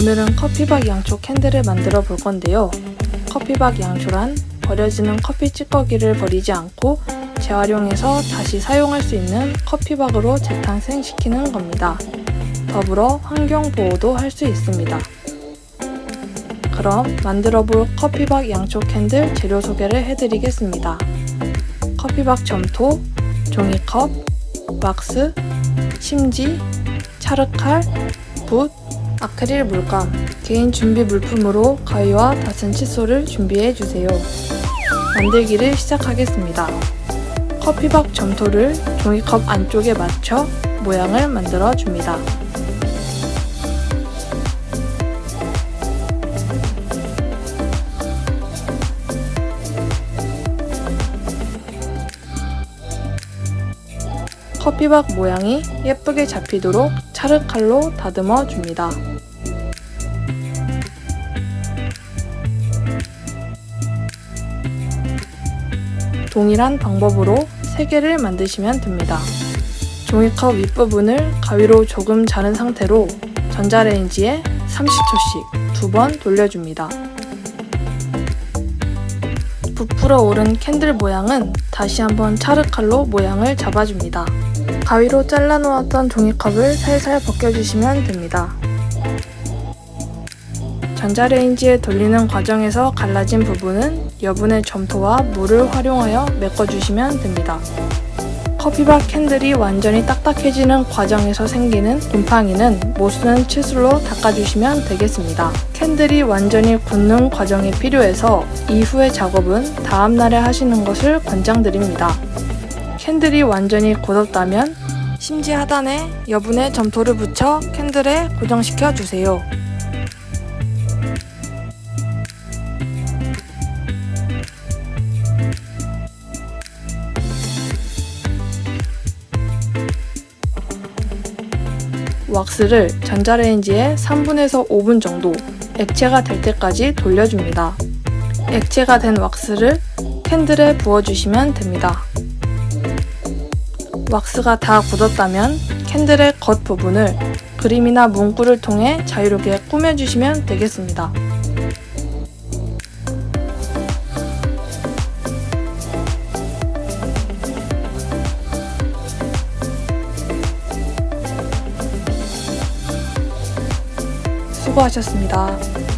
오늘은 커피박 양초 캔들을 만들어 볼 건데요. 커피박 양초란 버려지는 커피 찌꺼기를 버리지 않고 재활용해서 다시 사용할 수 있는 커피박으로 재탄생시키는 겁니다. 더불어 환경 보호도 할 수 있습니다. 그럼 만들어 볼 커피박 양초 캔들 재료 소개를 해드리겠습니다. 커피박 점토, 종이컵, 왁스, 심지, 차르칼, 붓, 아크릴 물감, 개인 준비 물품으로 가위와 다슨 칫솔을 준비해 주세요. 만들기를 시작하겠습니다. 커피박 점토를 종이컵 안쪽에 맞춰 모양을 만들어 줍니다. 커피박 모양이 예쁘게 잡히도록 차르칼로 다듬어 줍니다. 동일한 방법으로 3개를 만드시면 됩니다. 종이컵 윗부분을 가위로 조금 자른 상태로 전자레인지에 30초씩 두 번 돌려줍니다. 부풀어 오른 캔들 모양은 다시 한번 차르칼로 모양을 잡아줍니다. 가위로 잘라 놓았던 종이컵을 살살 벗겨주시면 됩니다. 전자레인지에 돌리는 과정에서 갈라진 부분은 여분의 점토와 물을 활용하여 메꿔주시면 됩니다. 커피박 캔들이 완전히 딱딱해지는 과정에서 생기는 곰팡이는 모수는 칫솔로 닦아주시면 되겠습니다. 캔들이 완전히 굳는 과정이 필요해서 이후의 작업은 다음날에 하시는 것을 권장드립니다. 캔들이 완전히 굳었다면 심지 하단에 여분의 점토를 붙여 캔들에 고정시켜 주세요. 왁스를 전자레인지에 3분에서 5분 정도 액체가 될 때까지 돌려줍니다. 액체가 된 왁스를 캔들에 부어주시면 됩니다. 왁스가 다 굳었다면 캔들의 겉 부분을 그림이나 문구를 통해 자유롭게 꾸며주시면 되겠습니다. 수고하셨습니다.